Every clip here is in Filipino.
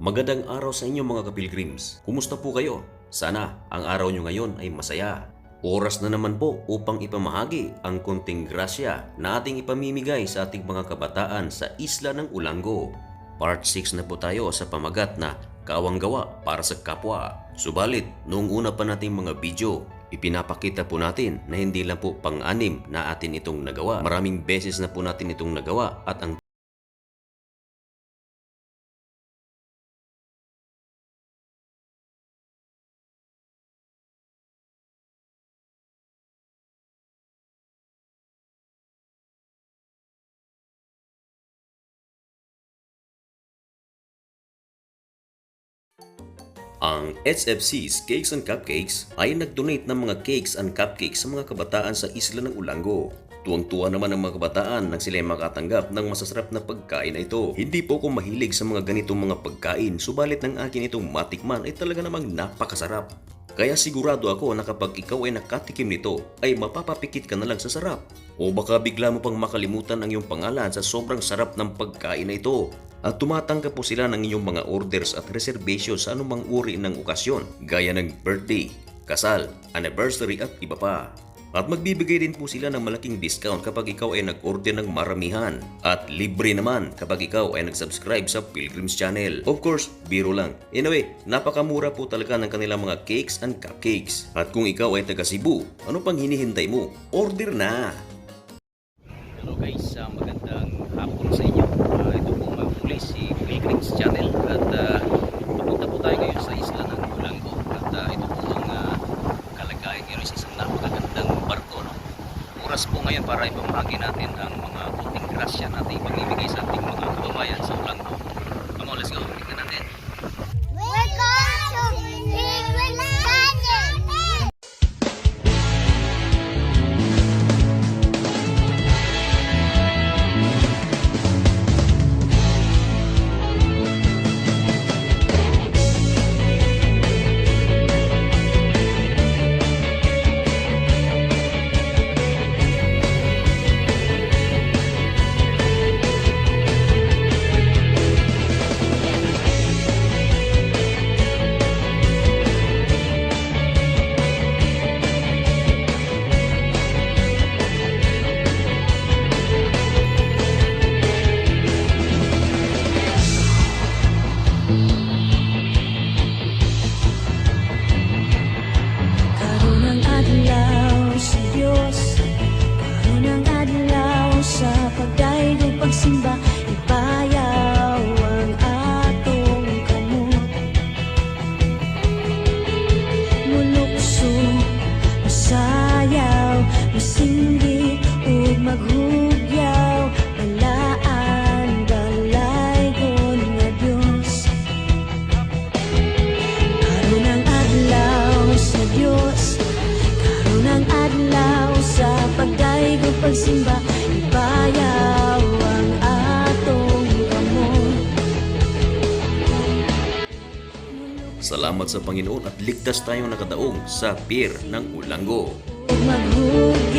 Magandang araw sa inyo mga kapilgrims. Kumusta po kayo? Sana ang araw nyo ngayon ay masaya. Oras na naman po upang ipamahagi ang konting grasya na ating ipamimigay sa ating mga kabataan sa isla ng Ulango. Part 6 na po tayo sa pamagat na kawang gawa para sa kapwa. Subalit, noong una pa nating mga video, ipinapakita po natin na hindi lang po pang-anim na atin itong nagawa. Maraming beses na po natin itong nagawa at ang Ang SFC's Cakes and Cupcakes ay nag-donate ng mga cakes and cupcakes sa mga kabataan sa isla ng Ulango. Tuwang-tuwa naman ang mga kabataan nang sila ay makatanggap ng masasarap na pagkain na ito. Hindi po ako mahilig sa mga ganitong mga pagkain, subalit ng akin itong matikman ay talaga namang napakasarap. Kaya sigurado ako na kapag ikaw ay nakatikim nito, ay mapapapikit ka na lang sa sarap. O baka bigla mo pang makalimutan ang iyong pangalan sa sobrang sarap ng pagkain na ito. At tumatanggap po sila ng inyong mga orders at reservation sa anumang uri ng okasyon, gaya ng birthday, kasal, anniversary at iba pa. At magbibigay din po sila ng malaking discount kapag ikaw ay nag-order ng maramihan. At libre naman kapag ikaw ay nag-subscribe sa Pilgrims Channel. Of course, biro lang. Anyway, napakamura po talaga ng kanilang mga cakes and cupcakes. At kung ikaw ay taga Cebu, ano pang hinihintay mo? Order na! Hello guys, uh, magandang hapon sa inyo. Uh, ito po muli si Pilgrims Channel at uh, papunta po tayo ngayon sa isla ng Ulango at uh, ito po ang uh, kalagayan ngayon sa isang napakagandang barko. No? Oras po ngayon para ipamahagi natin ang mga pagsimba Ibayaw ang atong kamot Salamat sa Panginoon at ligtas tayong nakadaong sa pier ng Ulango. ug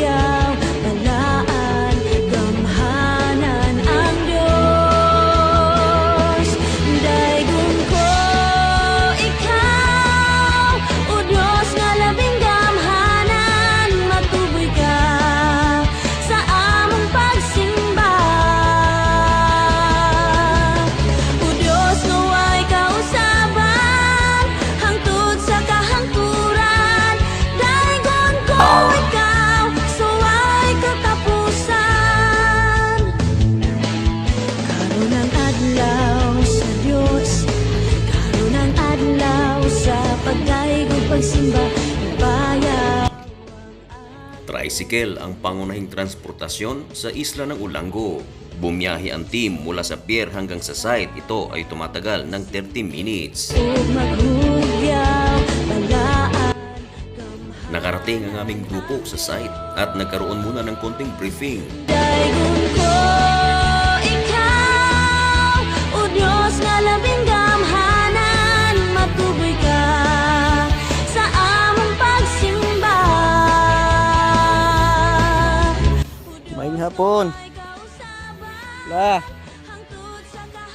Tricycle ang pangunahing transportasyon sa isla ng Ulango. Bumiyahe ang team mula sa pier hanggang sa site. Ito ay tumatagal ng 30 minutes. Nakarating ang aming grupo sa site at nagkaroon muna ng konting briefing. Daygon ko hapon. La.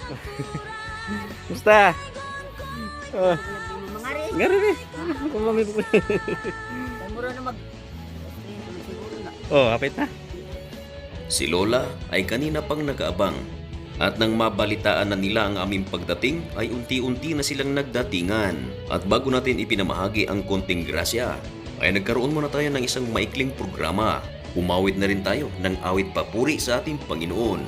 Musta? Oh, Mga rin. ngari ni. Kumami po. Mura na mag... Oh, hapit na. Si Lola ay kanina pang nag-aabang at nang mabalitaan na nila ang aming pagdating ay unti-unti na silang nagdatingan. At bago natin ipinamahagi ang konting grasya, ay nagkaroon muna tayo ng isang maikling programa. Umawit na rin tayo ng awit papuri sa ating Panginoon.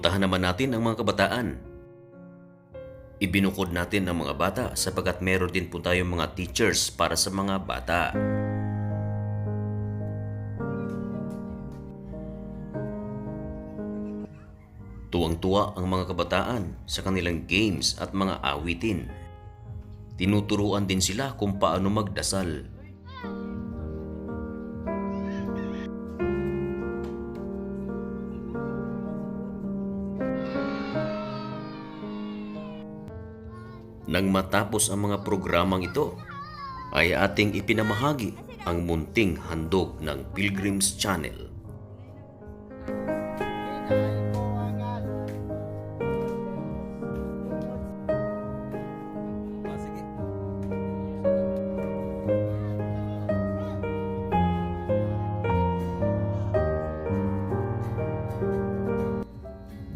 Puntahan naman natin ang mga kabataan. Ibinukod natin ang mga bata sapagkat meron din po tayong mga teachers para sa mga bata. Tuwang-tuwa ang mga kabataan sa kanilang games at mga awitin. Tinuturuan din sila kung paano magdasal. Nang matapos ang mga programang ito, ay ating ipinamahagi ang munting handog ng Pilgrim's Channel.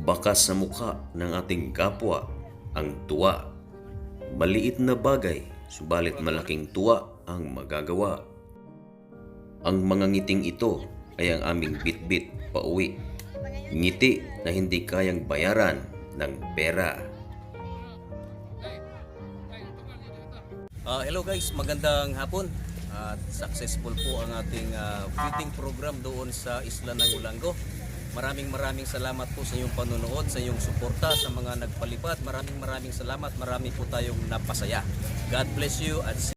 Bakas sa mukha ng ating kapwa ang tuwa. Maliit na bagay, subalit malaking tuwa ang magagawa. Ang mga ngiting ito ay ang aming bitbit pauwi. Ngiti na hindi kayang bayaran ng pera. Ah, hello guys, magandang hapon. At successful po ang ating ah, feeding program doon sa Isla ng Ulango. Maraming maraming salamat po sa iyong panonood, sa iyong suporta sa mga nagpalipad. Maraming maraming salamat. Marami po tayong napasaya. God bless you at see